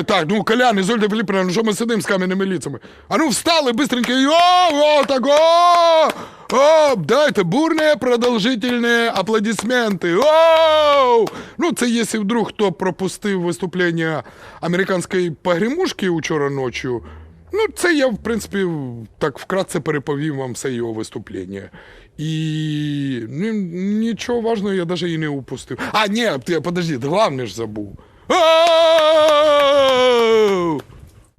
Е, так, ну Колян, Ізольда Філіппівна, ну що ми сидимо з кам'яними ліцями? А ну встали быстренько і о, так, о, о, дайте бурні продовжительні аплодисменти. О! Ну, це якщо вдруг хто пропустив виступлення американської погремушки вчора ночі, ну, це я, в принципі, так вкратце переповім вам все його виступлення. І ну, нічого важного я навіть і не упустив. А, ні, подожди, головне ж забув. Oh!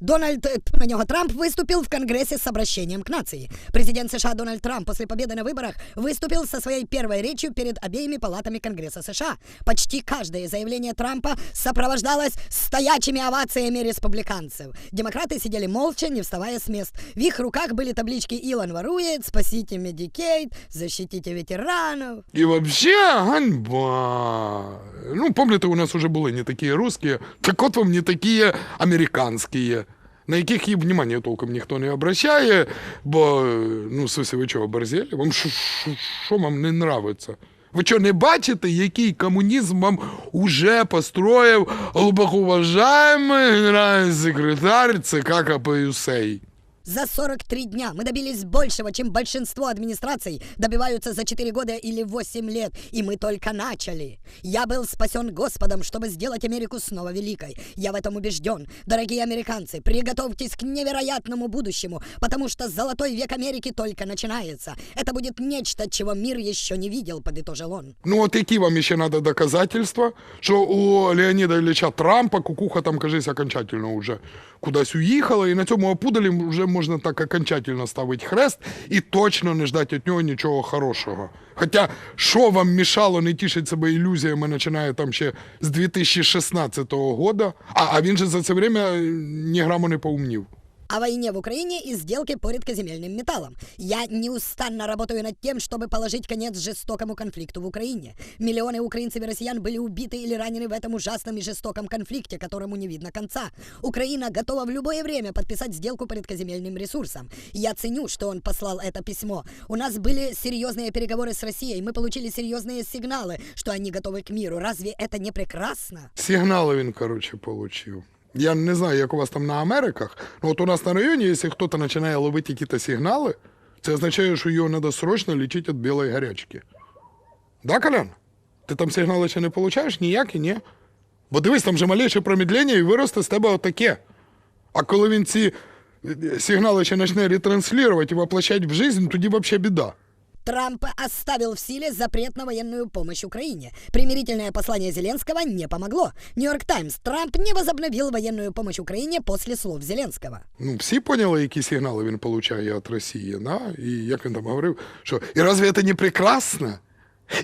Дональд э, тьфу на него Трамп выступил в Конгрессе с обращением к нации. Президент США Дональд Трамп после победы на выборах выступил со своей первой речью перед обеими палатами Конгресса США. Почти каждое заявление Трампа сопровождалось стоячими овациями республиканцев. Демократы сидели молча, не вставая с мест. В их руках были таблички «Илон ворует», «Спасите Медикейт», «Защитите ветеранов». І вообще ганьба. Ну, помните, у нас уже були не такі русські, так от вам не такі американські, На яких і внимання толком ніхто не обращає, бо, ну, сусі, ви чого, борзели? Вам що- вам не нравиться? Ви що, не бачите, який комунізм вам уже построїв глибоко уважаємий генеральний секретар ЦК КПЮСЕЙ? За 43 дня мы добились большего, чем большинство администраций добиваются за 4 года или 8 лет, и мы только начали. Я был спасен Господом, чтобы сделать Америку снова великой. Я в этом убежден. Дорогие американцы, приготовьтесь к невероятному будущему, потому что золотой век Америки только начинается. Это будет нечто, чего мир еще не видел, подытожил он. Ну, от які вам ще треба доказательства, що у Леоніда Ілліча Трампа кукуха там, кажись, окончательно вже кудись уїхала, і на цьому опудалі вже можна так окончательно ставити хрест і точно не ждати від нього нічого хорошого. Хоча, що вам мішало не тішити себе ілюзіями, починає там ще з 2016 года, а, а він же за це время е, ні граму не поумнів. О войне в Украине и сделке по редкоземельным металлам. Я неустанно работаю над тем, чтобы положить конец жестокому конфликту в Украине. Миллионы украинцев и россиян были убиты или ранены в этом ужасном и жестоком конфликте, которому не видно конца. Украина готова в любое время подписать сделку по редкоземельным ресурсам. Я ценю, что он послал это письмо. У нас были серьезные переговоры с Россией, мы получили серьезные сигналы, что они готовы к миру. Разве это не прекрасно? Сигнали він, коротше, получив. Я не знаю, як у вас там на Америках, но от у нас на районі, якщо хтось починає ловити якісь сигнали, це означає, що його треба срочно лічити від білої гарячки. Да, Колян? Ти там сигнали ще не получаєш? Ніякі, ні? Бо дивись, там же малейше промідлення і виросте з тебе отаке. А коли він ці е, сигнали ще почне ретранслювати і воплощати в життя, тоді взагалі біда. Трамп оставил в силе запрет на военную помощь Украине. Примирительное послание Зеленского не помогло. Нью-Йорк Таймс. Трамп не возобновил военную помощь Украине после слов Зеленского. Ну, всі поняли, які сигнали він получає від Росії, да? і як він там говорив, що і разве це не прекрасно?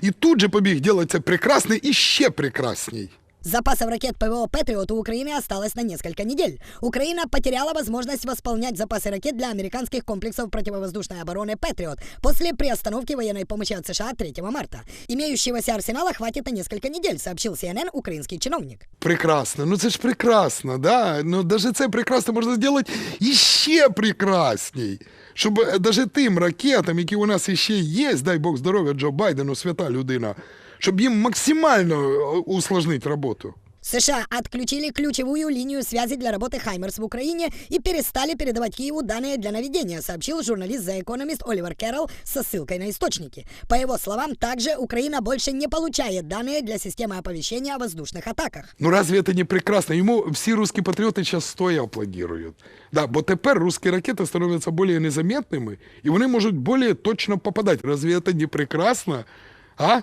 І тут же побіг делать це прекрасне і ще прекрасней. Запасов ракет ПВО «Патриот» у Украины осталось на несколько недель. Украина потеряла возможность восполнять запасы ракет для американских комплексов противовоздушной обороны «Патриот» после приостановки военной помощи от США 3 марта. Имеющегося арсенала хватит на несколько недель, сообщил CNN украинский чиновник. Прекрасно, ну це ж прекрасно, да? Ну даже це прекрасно можна зробити іще прекрасней. Щоб е, даже тим ракетам, які у нас іще є, дай Бог здоров'я Джо Байдену, свята людина, щоб їм максимально е, усложнити роботу. США отключили ключевую линию связи для работы «Хаймерс» в Украине и перестали передавать Киеву данные для наведения, сообщил журналист The Economist Оливер Кэрролл со ссылкой на источники. По его словам, также Украина больше не получает данные для системы оповещения о воздушных атаках. Ну разве это не прекрасно? Йому всі русські патріоти зараз стоя аплодують. Да, бо тепер русські ракети становляться більш незаметними, і вони можуть більш точно попадати. Разве це не прекрасно? А?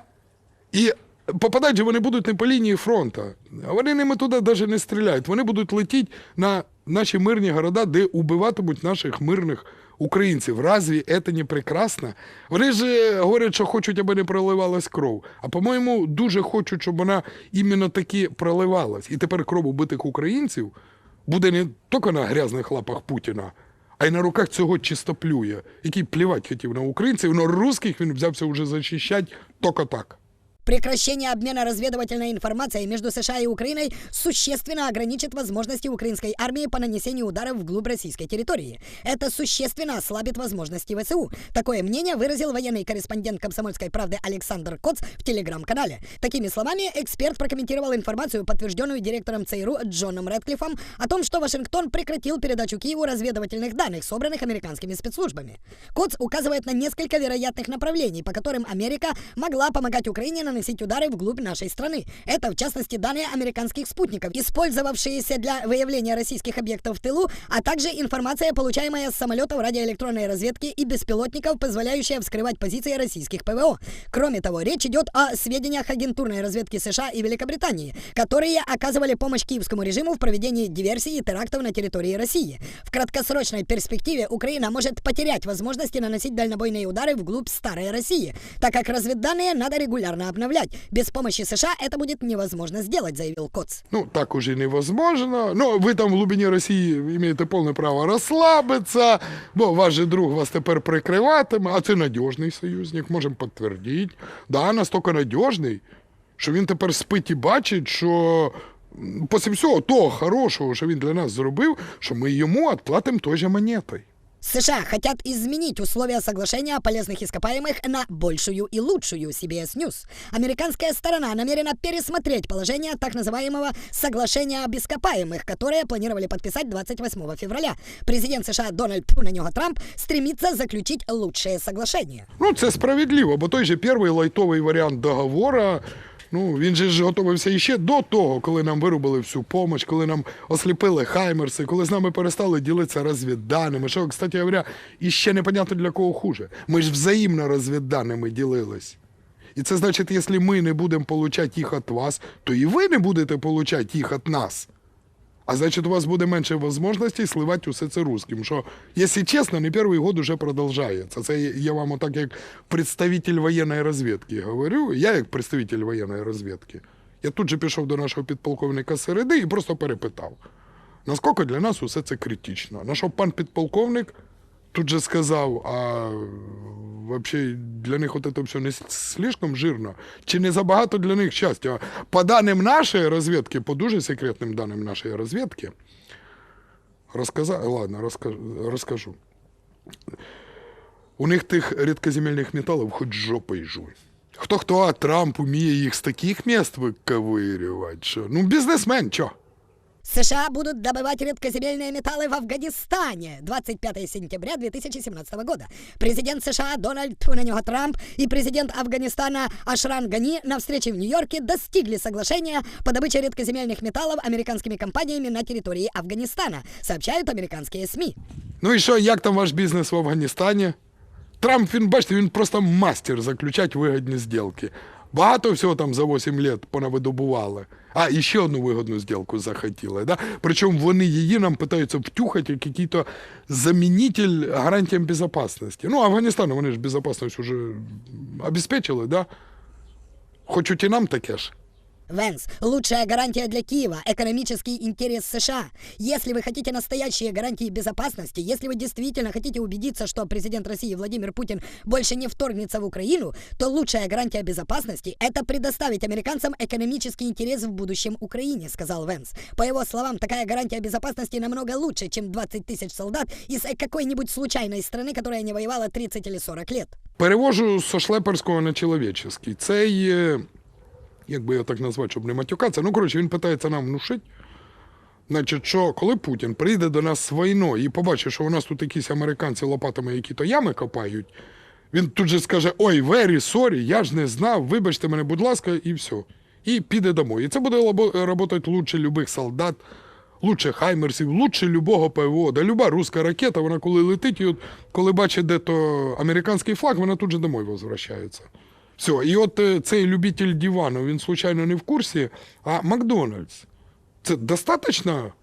І попадати вони будуть не по лінії фронту. Вони ними туди навіть не стріляють. Вони будуть летіти на наші мирні города, де убиватимуть наших мирних українців. Разве це не прекрасно? Вони ж е, говорять, що хочуть, аби не проливалась кров. А по-моєму, дуже хочуть, щоб вона іменно таки проливалась. І тепер кров убитих українців буде не тільки на грязних лапах Путіна, а й на руках цього чистоплюя, який плівати хотів на українців, але русських він взявся вже захищати тільки так. Прекращение обмена разведывательной информацией между США и Украиной существенно ограничит возможности украинской армии по нанесению ударов вглубь российской территории. Это существенно ослабит возможности ВСУ. Такое мнение выразил военный корреспондент «Комсомольской правды» Александр Коц в телеграм-канале. Такими словами, эксперт прокомментировал информацию, подтвержденную директором ЦРУ Джоном Рэдклиффом, о том, что Вашингтон прекратил передачу Киеву разведывательных данных, собранных американскими спецслужбами. Коц указывает на несколько вероятных направлений, по которым Америка могла помогать Украине наносить удары вглубь нашей страны. Это, в частности, данные американских спутников, использовавшиеся для выявления российских объектов в тылу, а также информация, получаемая с самолетов радиоэлектронной разведки и беспилотников, позволяющая вскрывать позиции российских ПВО. Кроме того, речь идет о сведениях агентурной разведки США и Великобритании, которые оказывали помощь киевскому режиму в проведении диверсий и терактов на территории России. В краткосрочной перспективе Украина может потерять возможности наносить дальнобойные удары вглубь старой России, так как разведданные надо регулярно обновлять. Без помощи США это будет невозможно сделать, заявил Коц. Ну, так уже невозможно. Ну, ви там в глибині Росії маєте повне право розслабитися, бо ваш же друг вас тепер прикриватиме, а це надіжний союзник, можемо підтвердити. Да, настільки надіжний, що він тепер спить і бачить, що після всього того хорошого, що він для нас зробив, що ми йому відплатимо той же монетою. США хотят изменить условия соглашения о полезных ископаемых на большую и лучшую CBS News. Американская сторона намерена пересмотреть положение так называемого соглашения об ископаемых, которое планировали подписать 28 февраля. Президент США Дональд Тьфу на него Трамп стремится заключить лучшее соглашение. Ну, це справедливо, бо той же перший лайтовий варіант договора, ну, він же ж готувався іще до того, коли нам вирубили всю помощь, коли нам осліпили хаймерси, коли з нами перестали ділитися розвідданими. Що, кстати говоря, іще непонятно для кого хуже. Ми ж взаємно розвідданими ділились. І це значить, якщо ми не будемо получати їх від вас, то і ви не будете получати їх від нас. А значит, у вас буде менше можливостей сливати усе це русским. Що, якщо чесно, не перший год уже продовжується. Це я вам отак як представитель воєнної розвідки говорю. Я як представитель воєнної розвідки. Я тут же пішов до нашого підполковника Середи і просто перепитав, наскільки для нас усе це критично. На що пан підполковник тут же сказав, а вообще для них от це все не слишком жирно, чи не забагато для них щастя. По даним нашої розвідки, по дуже секретним даним нашої розвідки, розказа... ладно, розкажу, розкажу. У них тих рідкоземельних металів хоч жопою жуй. Хто хто, а Трамп уміє їх з таких міст виковирювати, ну бізнесмен, чо? США будут добывать редкоземельные металлы в Афганистане 25 сентября 2017 года. Президент США Дональд тьфу на него Трамп и президент Афганистана Ашран Гани на встрече в Нью-Йорке достигли соглашения по добыче редкоземельных металлов американскими компаниями на территории Афганистана, сообщают американские СМИ. Ну і що, як там ваш бізнес в Афганістані? Трамп, він, бачите, він просто мастер заключати вигідні зділки. Багато всього там за 8 лет понавидобували. А, і ще одну вигодну зділку захотіли. Да? Причому вони її нам питаються втюхати як який-то замінитель гарантіям безпечності. Ну, Афганістан, вони ж безпечність вже обезпечили, да? Хочуть і нам таке ж. Венс, лучшая гарантия для Киева – экономический интерес США. Если вы хотите настоящие гарантии безопасности, если вы действительно хотите убедиться, что президент России Владимир Путин больше не вторгнется в Украину, то лучшая гарантия безопасности – это предоставить американцам экономический интерес в будущем Украине, сказал Венс. По его словам, такая гарантия безопасности намного лучше, чем 20 тысяч солдат из какой-нибудь случайной страны, которая не воевала 30 или 40 лет. Перевожу со шлеперського на чоловіческий. Цей, е, як би я так назвати, щоб не матюкатися, ну, коротше, він питається нам внушити. Значить, що коли Путін прийде до нас з війною і побачить, що у нас тут якісь американці лопатами які-то ями копають, він тут же скаже: Ой, вері, сорі, я ж не знав, вибачте мене, будь ласка, і все. І піде домой. І це буде працювати лучше любих солдат, лучше хаймерсів, лучше любого ПВО. Да люба руська ракета, вона коли летить, і от коли бачить де то американський флаг, вона тут же домой возвращається. Все, і от е, цей любитель дивану, він случайно не в курсі, а Макдональдс. Це достатньо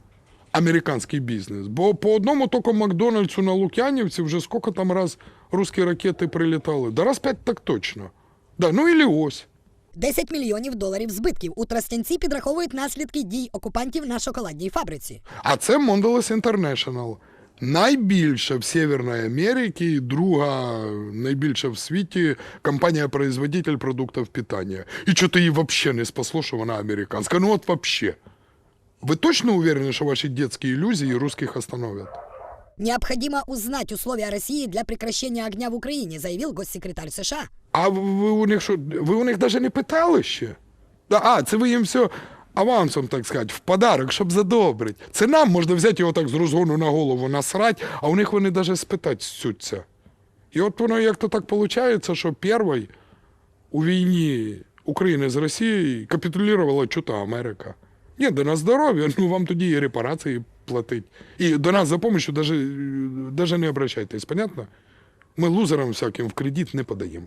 американський бізнес? Бо по одному тільки Макдональдсу на Лук'янівці вже скільки там раз русські ракети прилітали? Да раз п'ять так точно. Да, ну і ось. 10 мільйонів доларів збитків. У Тростянці підраховують наслідки дій окупантів на шоколадній фабриці. А це Mondelez International. Найбільша в Северній Америці і друга найбільша в світі компанія-производитель продуктів питання. І що то її взагалі не спасло, що вона американська. Ну от взагалі. Ви точно уверены, що ваші детські ілюзії русских остановят? Необходимо узнать условия России для прекращения огня в Украине, заявил госсекретарь США. А ви у них що, ви у них навіть не питали ще? А, це ви їм все авансом, так сказати, в подарок, щоб задобрить. Це нам можна взяти його так з розгону на голову насрать, а у них вони навіть спитати сються. І от воно як-то так виходить, що перший у війні України з Росією капітулювала чута Америка. Ні, до нас здоров'я, ну вам тоді і репарації платить. І до нас за допомогою навіть, не обращайтесь, понятно? Ми лузерам всяким в кредит не подаємо.